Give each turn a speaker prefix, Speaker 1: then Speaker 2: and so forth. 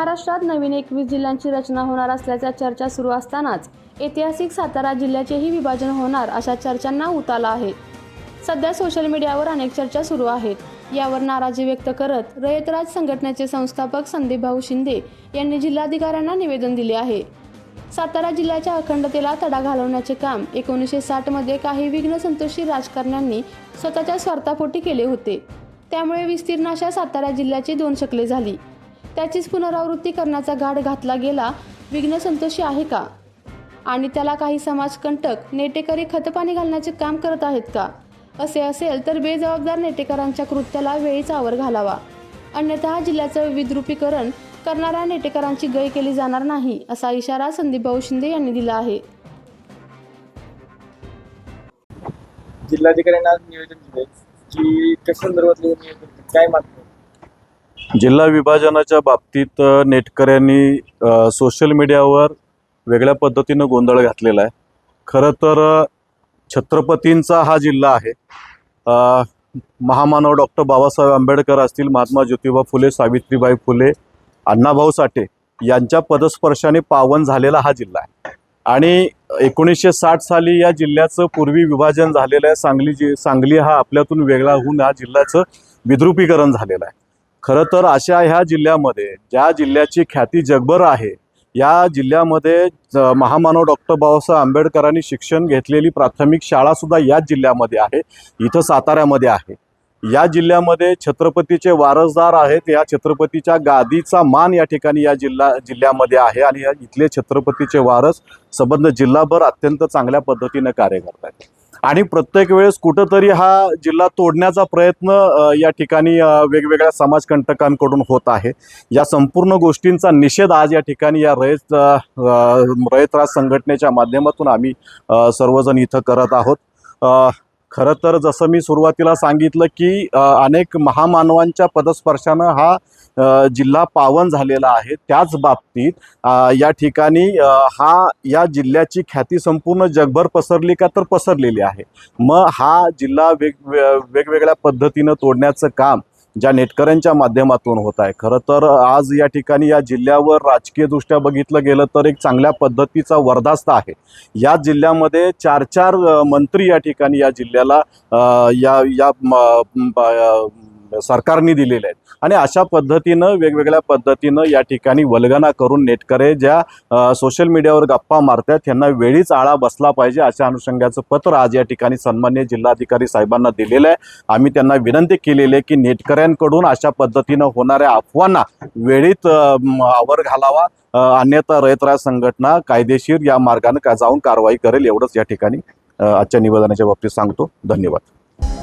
Speaker 1: महाराष्ट्रात नवीन एकवीस जिल्ह्यांची रचना होणार असल्याच्या चर्चा सुरू असतानाच ऐतिहासिक सातारा जिल्ह्याचेही विभाजन होणार अशा चर्चांना उताला आहे. सध्या सोशल मीडियावर अनेक चर्चा सुरू आहेत. यावर नाराजी व्यक्त करत रयतराज संघटनेचे संस्थापक संदीप भाऊ शिंदे यांनी जिल्हाधिकाऱ्यांना निवेदन दिले आहे. सातारा जिल्ह्याच्या अखंडतेला तडा घालवण्याचे काम एकोणीसशे साठमध्ये काही विघ्न संतोषी राजकारण्यांनी स्वतःच्या स्वार्थापोटी केले होते. त्यामुळे विस्तीर्ण अशा सातारा जिल्ह्याची दोन शकले झाली. त्याचीच पुनरावृत्ती करण्याचा घाट घातला गेला. विघ्न संतोषी आहे का? आणि त्याला काही समाजकंटक नेटेकरी खतपाणी घालण्याचे काम करत आहेत का? असे असेल तर बेजबाबदार नेटेकरांच्या कृत्याला वेळीच आवर घालावा. अन्यथा जिल्ह्याचं विद्रुपीकरण करणाऱ्या नेटेकरांची गय केली जाणार नाही असा इशारा संदीप भाऊ शिंदे यांनी दिला आहे.
Speaker 2: जिल्हाधिकाऱ्यांना निवेदन दिले की त्या संदर्भातले निवेदन काय मागणी
Speaker 3: जिल्हा विभाजनाच्या बाबतीत नेटकऱ्यांनी सोशल मीडियावर वेगळ्या पद्धतीनं गोंधळ घातलेला आहे. खरं तर छत्रपतींचा हा जिल्हा आहे. महामानव डॉक्टर बाबासाहेब आंबेडकर असतील महात्मा ज्योतिबा फुले सावित्रीबाई फुले अण्णाभाऊ साठे यांच्या पदस्पर्शाने पावन झालेला हा जिल्हा आहे. आणि एकोणीसशे साठ साली या जिल्ह्याचं पूर्वी विभाजन झालेलं आहे. सांगली जि सांगली हा आपल्यातून वेगळा होऊन या जिल्ह्याचं विद्रुपीकरण झालेलं आहे. खरं तर अशा ह्या जिल्ह्यामध्ये ज्या जिल्ह्याची ख्याती जगभर आहे या जिल्ह्यामध्ये महामानव डॉक्टर बाबासाहेब आंबेडकरांनी शिक्षण घेतलेली प्राथमिक शाळासुद्धा याच जिल्ह्यामध्ये आहे इथं साताऱ्यामध्ये आहे. या जिल्ह्यामध्ये छत्रपतीचे वारसदार आहेत या छत्रपतीच्या गादीचा मान या ठिकाणी या जिल्हा जिल्ह्यामध्ये आहे आणि या इथले छत्रपतीचे वारस संबंध जिल्हाभर अत्यंत चांगल्या पद्धतीनं कार्य करत आहेत आणि प्रत्येक वेळेस कुठंतरी हा जिल्हा तोडण्याचा प्रयत्न या ठिकाणी वेगवेगळ्या समाजकंटकांकडून होत आहे. या संपूर्ण गोष्टींचा निषेध आज या ठिकाणी या रयत रयतराज संघटनेच्या माध्यमातून आम्ही सर्वजण इथं करत आहोत. खरं तर जसं मी सुरुवातीला सांगितलं की अनेक महामानवांच्या पदस्पर्शानं हा जिल्हा पावन झालेला आहे. त्याच बाबतीत या ठिकाणी हा या जिल्ह्याची ख्याती संपूर्ण जगभर पसरली का तर पसरलेली आहे. मग हा जिल्हा वेग वेगवेगळ्या पद्धतीनं तोडण्याचं काम ज्या नेटकऱ्यांच्या माध्यमातून होत आहे. खरं तर आज या ठिकाणी या जिल्ह्यावर राजकीयदृष्ट्या बघितलं गेलं तर एक चांगल्या पद्धतीचा वर्धास्त आहे. या जिल्ह्यामध्ये चार चार मंत्री या ठिकाणी या जिल्ह्याला या या सरकारने दिलेले आहेत. आणि अशा पद्धतीनं वेगवेगळ्या पद्धतीनं या ठिकाणी वल्गना करून नेटकरे ज्या सोशल मीडियावर गप्पा मारतात त्यांना वेळीच आळा बसला पाहिजे अशा अनुषंगाचं पत्र आज या ठिकाणी सन्मान्य जिल्हाधिकारी साहेबांना दिलेलं आहे. आम्ही त्यांना विनंती केलेली आहे की नेटकऱ्यांकडून अशा पद्धतीनं होणाऱ्या अफवांना वेळीत आवर घालावा. अन्यथा रयतराज संघटना कायदेशीर या मार्गाने का जाऊन कारवाई करेल एवढंच या ठिकाणी आजच्या निवेदनाच्या बाबतीत सांगतो. धन्यवाद.